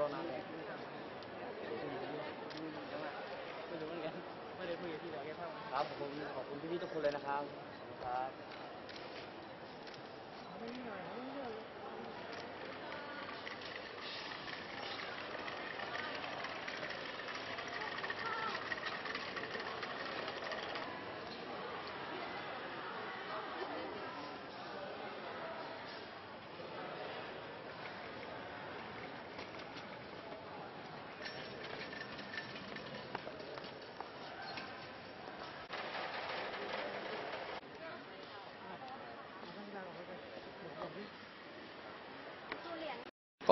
รอนานเลยไม่รู้เหมือนกันไม่ได้คุยกับพี่เลยวแกเท่าครับขอบคุณขอบคุณพี่ๆทุกคนเลยนะครับครับ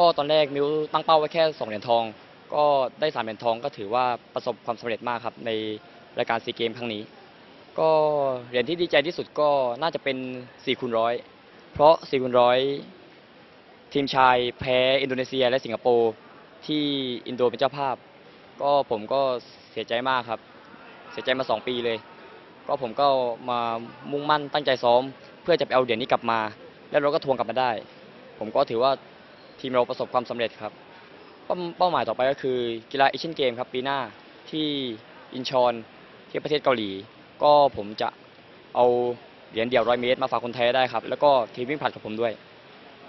ก็ตอนแรกมิวตั้งเป้าไว้แค่สองเหรียญทอง ก็ได้สามเหรียญทองก็ถือว่าประสบความสำเร็จมากครับในรายการซีเกมครั้งนี้ ก็เหรียญที่ดีใจที่สุดก็น่าจะเป็น4คูณร้อยเพราะ4คูณร้อยทีมชายแพ้อินโดนีเซียและสิงคโปร์ที่อินโดเป็นเจ้าภาพ ก็ผมก็เสียใจมากครับ เสียใจมาสองปีเลย ก็ผมก็มามุ่งมั่นตั้งใจซ้อม เพื่อจะไปเอาเหรียญนี้กลับมา แล้วเราก็ทวงกลับมาได้ ผมก็ถือว่า ทีมเราประสบความสำเร็จครับ เป้าหมายต่อไปก็คือกีฬาเอเชียนเกมครับปีหน้าที่อินชอนที่ประเทศเกาหลี ก็ผมจะเอาเหรียญเดี่ยวร้อยเมตรมาฝากคนไทยได้ครับ แล้วก็ทีมวิ่งผลัดกับผมด้วย